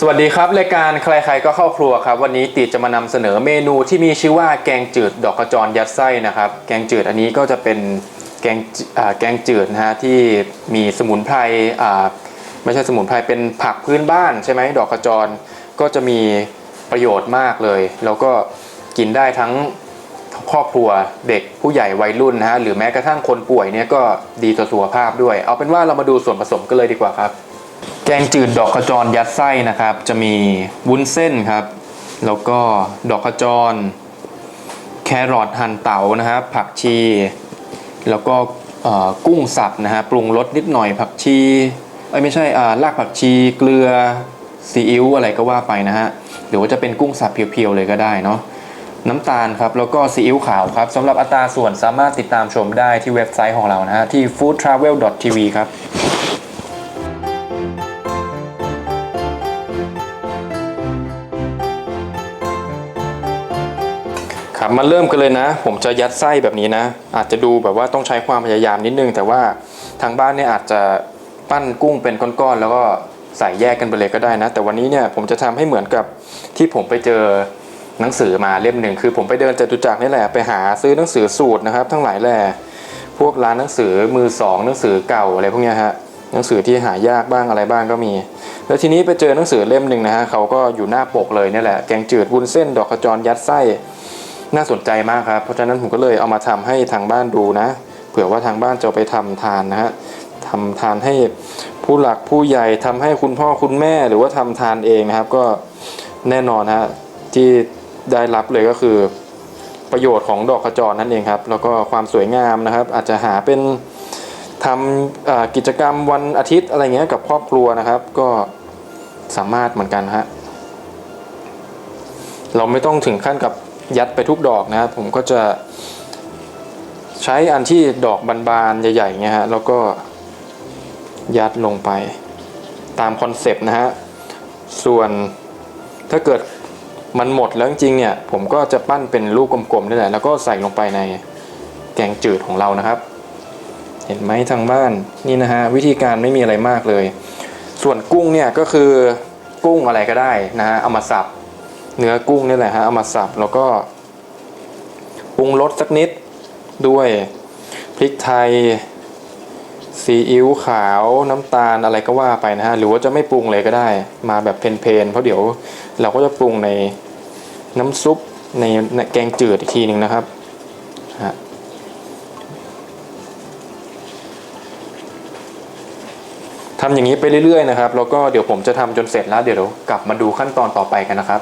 สวัสดีครับรายการใครๆก็เข้าครัวครับ วันนี้ติดจะมานำเสนอเมนูที่มีชื่อว่าแกงจืดดอกกระจรยัดไส้นะครับ แกงจืดอันนี้ก็จะเป็นแกงจือ่าแกงจืดนะฮะที่มีสมุนไพรไม่ใช่สมุนไพรเป็นผักพื้นบ้านใช่ไหมดอกกระจรก็จะมีประโยชน์มากเลย แล้วก็กินได้ทั้งครอบครัวเด็กผู้ใหญ่วัยรุ่นนะฮะหรือแม้กระทั่งคนป่วยเนี่ยก็ดีต่อสุขภาพด้วย เอาเป็นว่าเรามาดูส่วนผสมกันเลยดีกว่าครับ แกงจืดดอกขจรยัดไส้นะครับ จะมีวุ้นเส้นครับ แล้วก็ดอกขจร แครอทหั่นเต๋านะครับ ผักชี แล้วก็กุ้งสับนะฮะปรุงรสนิดหน่อยผักชีเอ้ยไม่ใช่รากผักชีเกลือซีอิ๊วอะไรก็ว่าไปนะฮะหรือว่าจะเป็นกุ้งสับเพียวๆเลยก็ได้เนาะน้ำตาลครับ แล้วก็ซีอิ๊วขาวครับสำหรับอัตราส่วนสามารถติดตามชมได้ที่เว็บไซต์ของเรานะฮะที่ foodtravel.tv ครับ ครับมาเริ่มกันเลยนะ ผมจะยัดไส้แบบนี้นะ อาจจะดูแบบว่าต้องใช้ความพยายามนิดนึง แต่ว่าทางบ้านเนี่ยอาจจะปั้นกุ้งเป็นก้อนๆแล้วก็ใส่แยกกันไปเลยก็ได้นะ แต่วันนี้เนี่ยผมจะทำให้เหมือนกับที่ผมไปเจอหนังสือมาเล่มหนึ่งคือผมไปเดินจตุจักรนี่แหละไปหาซื้อหนังสือสูตรนะครับ ทั้งหลายแหล่พวกร้านหนังสือมือสองหนังสือเก่าอะไรพวกนี้ฮะหนังสือที่หายากบ้างอะไรบ้างก็มี แล้วทีนี้ไปเจอหนังสือเล่มหนึ่งนะฮะเขาก็อยู่หน้าปกเลยเนี่แหละแกงจืดวุ้นเส้น ดอกขจรยัดไส้ น่าสนใจมากครับ เพราะฉะนั้นผมก็เลยเอามาทำให้ทางบ้านดูนะ เผื่อว่าทางบ้านจะไปทำทานนะฮะทำทานให้ผู้หลักผู้ใหญ่ทำให้คุณพ่อคุณแม่หรือว่าทำทานเองนะครับ ก็แน่นอนฮะที่ได้รับเลยก็คือประโยชน์ของดอกขจรนั่นเองครับ แล้วก็ความสวยงามนะครับ อาจจะหาเป็นทำกิจกรรมวันอาทิตย์อะไรเงี้ยกับครอบครัวนะครับ ก็สามารถเหมือนกันฮะเราไม่ต้องถึงขั้นกับ ยัดไปทุกดอกนะครับผมก็จะใช้อันที่ดอกบานๆใหญ่ๆเงี้ยฮะแล้วก็ยัดลงไปตามคอนเซปต์นะฮะส่วนถ้าเกิดมันหมดแล้วจริงๆเนี่ย ผมก็จะปั้นเป็นลูกกลมๆนี่แหละแล้วก็ใส่ลงไปในแกงจืดของเรานะครับ เห็นไหมทางบ้านนี่นะฮะวิธีการไม่มีอะไรมากเลย ส่วนกุ้งเนี่ยก็คือกุ้งอะไรก็ได้นะฮะเอามาสับ เนื้อกุ้งนี่แหละฮะเอามาสับแล้วก็ปรุงรสสักนิดด้วยพริกไทยซีอิ๊วขาวน้ำตาลอะไรก็ว่าไปนะฮะหรือว่าจะไม่ปรุงเลยก็ได้ มาแบบเพลนๆเพราะเดี๋ยวเราก็จะปรุงในน้ำซุปในในแกงจืดอีกทีหนึ่งนะครับฮะทำอย่างนี้ไปเรื่อยๆนะครับ แล้วก็เดี๋ยวผมจะทำจนเสร็จแล้วเดี๋ยวกลับมาดูขั้นตอนต่อไปกันนะครับ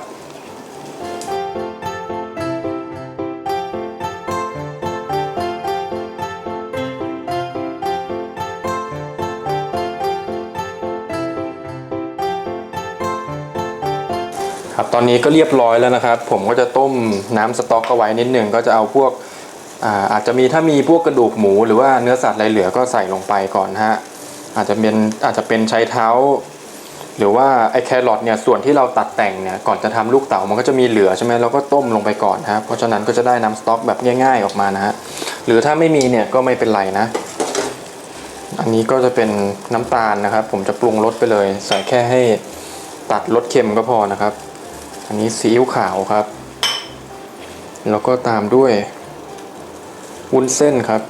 ครับตอนนี้ก็เรียบร้อยแล้วนะครับ ผมก็จะต้มน้ำสต๊อกเอาไว้นิดหนึ่งก็จะเอาพวกอาอาจจะมีถ้ามีพวกกระดูกหมูหรือว่าเนื้อสัตว์อะไรเหลือก็ใส่ลงไปก่อนฮะอาจจะเป็นอาจจะเป็นใช้เท้า หรือว่าไอแครอทเนี่ยส่วนที่เราตัดแต่งเนี่ยก่อนจะทำลูกเต๋ามันก็จะมีเหลือใช่ไหมเราก็ต้มลงไปก่อนนะครับเพราะฉะนั้นก็จะได้น้ำสต๊อกแบบง่าย ๆออกมานะฮะหรือถ้าไม่มีเนี่ยก็ไม่เป็นไรนะ อันนี้ก็จะเป็นน้ำตาลนะครับ ผมจะปรุงรสไปเลย ใส่แค่ให้ตัดรสเค็มก็พอนะครับ อันนี้ซีอิ๊วขาวครับ แล้วก็ตามด้วยวุ้นเส้นครับ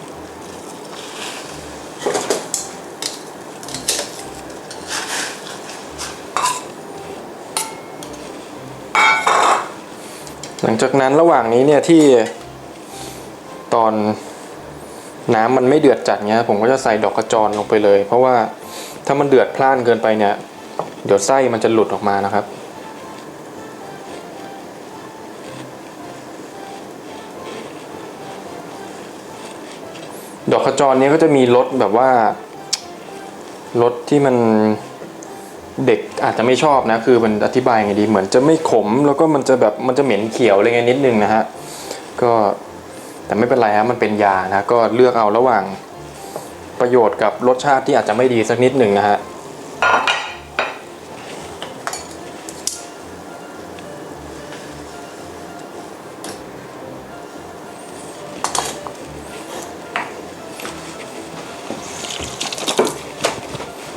หลังจากนั้นระหว่างนี้เนี่ยที่ตอนน้ำมันไม่เดือดจัดเงี้ยผมก็จะใส่ดอกกระจรลงไปเลย เพราะว่าถ้ามันเดือดพล่านเกินไปเนี่ย เดี๋ยวไส้มันจะหลุดออกมานะครับ ดอกขจรเนี้ก็จะมีรสแบบว่ารสที่มันเด็กอาจจะไม่ชอบนะคือมันอธิบายไงดี เหมือนจะไม่ขมแล้วก็มันจะแบบมันจะเหม็นเขียวอะไรเงี้ยนิดนึงนะฮะก็แต่ไม่เป็นไรฮะมันเป็นยานะก็เลือกเอาระหว่างประโยชน์กับรสชาติที่อาจจะไม่ดีสักนิดหนึ่งนะฮะ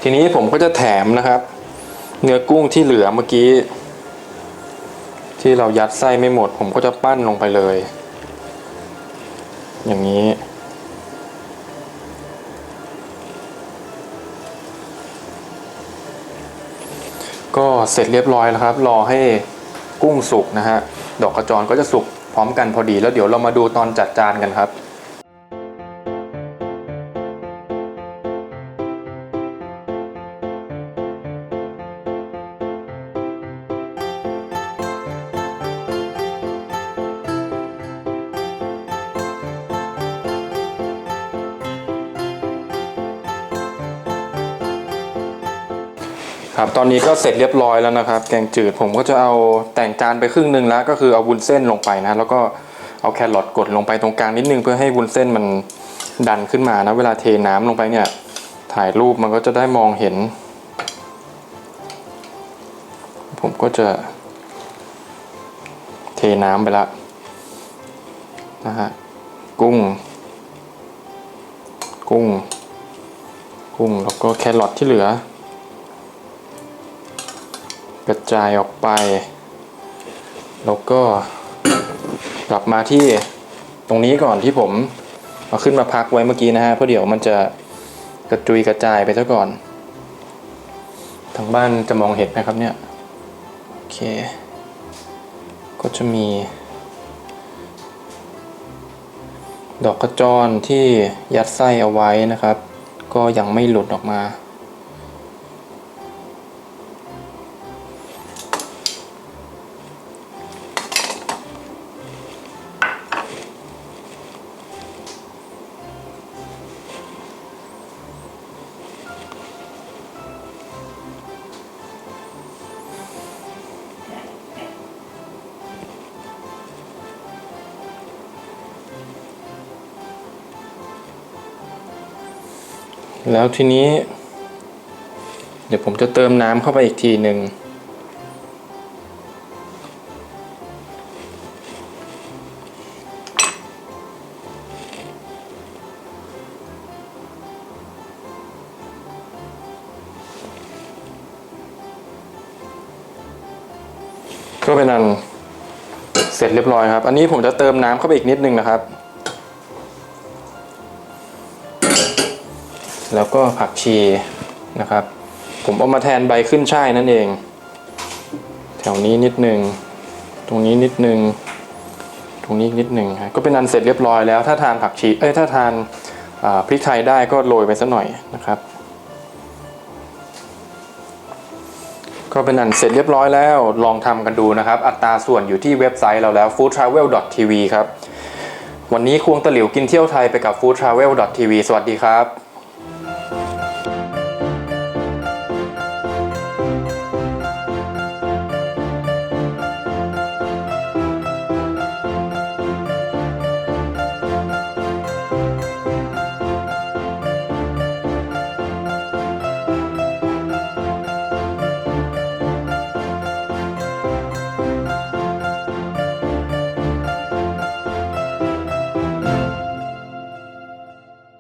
ทีนี้ผมก็จะแถมนะครับ เนื้อกุ้งที่เหลือเมื่อกี้ ที่เรายัดไส้ไม่หมด ผมก็จะปั้นลงไปเลย อย่างนี้ก็เสร็จเรียบร้อยแล้วครับ รอให้กุ้งสุกนะฮะ ดอกกระจรก็จะสุกพร้อมกันพอดี แล้วเดี๋ยวเรามาดูตอนจัดจานกันครับ ครับตอนนี้ก็เสร็จเรียบร้อยแล้วนะครับ แกงจืดผมก็จะเอาแต่งจานไปครึ่งหนึ่งแล้ว ก็คือเอาวุ้นเส้นลงไปนะแล้วก็เอาแครอทกดลงไปตรงกลางนิดนึงเพื่อให้วุ้นเส้นมันดันขึ้นมานะเวลาเทน้ำลงไปเนี่ย ถ่ายรูปมันก็จะได้มองเห็น ผมก็จะ เทน้ำไปละนะฮะกุ้ง กุ้ง กุ้งแล้วก็แครอทที่เหลือ กระจายออกไป แล้วก็กลับมาที่ตรงนี้ก่อนที่ผมเอาขึ้นมาพักไว้เมื่อกี้นะฮะเพราะเดี๋ยวมันจะกระจุยกระจายไปซะก่อน ทางบ้านจะมองเห็นไหมครับเนี่ย โอเค ก็จะมี ดอกกระจรที่ยัดไส้เอาไว้นะครับ ก็ยังไม่หลุดออกมา แล้วทีนี้ เดี๋ยวผมจะเติมน้ำเข้าไปอีกทีหนึ่งก็เป็นอันเสร็จเรียบร้อยครับ อันนี้ผมจะเติมน้ำเข้าไปอีกนิดนึงนะครับ แล้วก็ผักชีนะครับ ผมเอามาแทนใบขึ้นช่ายนั่นเอง แถวนี้นิดนึง ตรงนี้นิดนึง ตรงนี้นิดนึงครับก็เป็นอันเสร็จเรียบร้อยแล้ว ถ้าทานผักชีเอ้ยถ้าทานาพริกไทยได้ก็โรยไปสักหน่อยนะครับ ก็เป็นอันเสร็จเรียบร้อยแล้วลองทำกันดูนะครับ อัตราส่วนอยู่ที่เว็บไซต์เราแล้ว foodtravel.tv ครับวันนี้ควงตะหลิวกินเที่ยวไทยไปกับ foodtravel.tv สวัสดีครับ